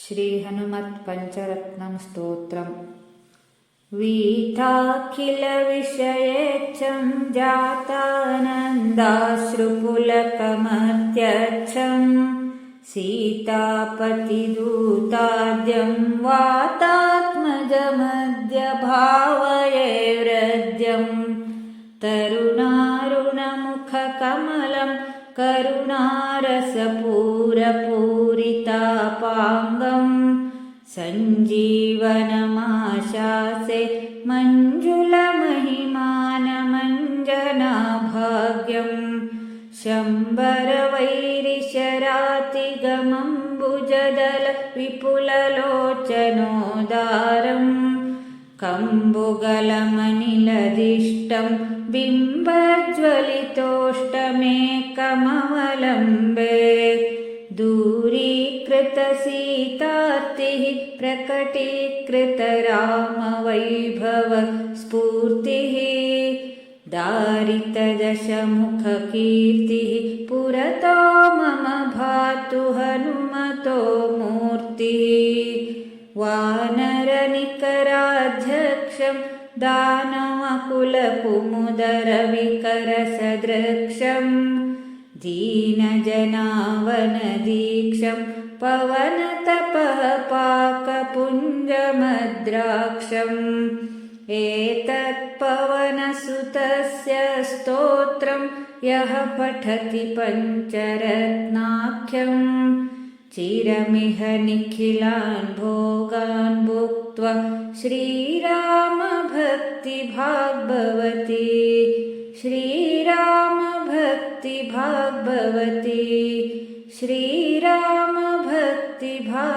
श्रीहनुमत्पञ्चरत्नं स्तोत्रम् वीथाखिलविषयेच्छं जातानन्दाश्रुपुलकमत्यच्छम् सीतापतिदूताद्यं वातात्मजमद्यभावये वृद्यं तरुणारुणमुखकमलं करुणारसपूरपूरितापाङ्गं सञ्जीवनमाशासे मञ्जुलमहिमानमञ्जनाभाग्यम् शम्बरवैरिशरातिगमम्बुजदल विपुललोचनोदारम् कम्बुगलमनिलदिष्टं बिम्बज्वलितोष्टमेकमवलम्बे दूरीकृतसीतार्तिः प्रकटीकृतरामवैभवस्फूर्तिः दारितदशमुखकीर्तिः पुरतो मम भातु हनुमतो मूर्तिः वानरनिकराध्यक्षं दानवकुलकुमुदरविकरसदृक्षम् दीनजनावनदीक्षं पवनतपः पाकपुञ्जमद्राक्षम् एतत्पवनसुतस्य स्तोत्रं यः पठति पञ्चरत्नाख्यं। चिरमिह निखिलान् भोगान् भुक्त्वा भक्तिभाग्भवति श्रीराम भक्तिभाग्भवति श्रीराम भक्तिभाग्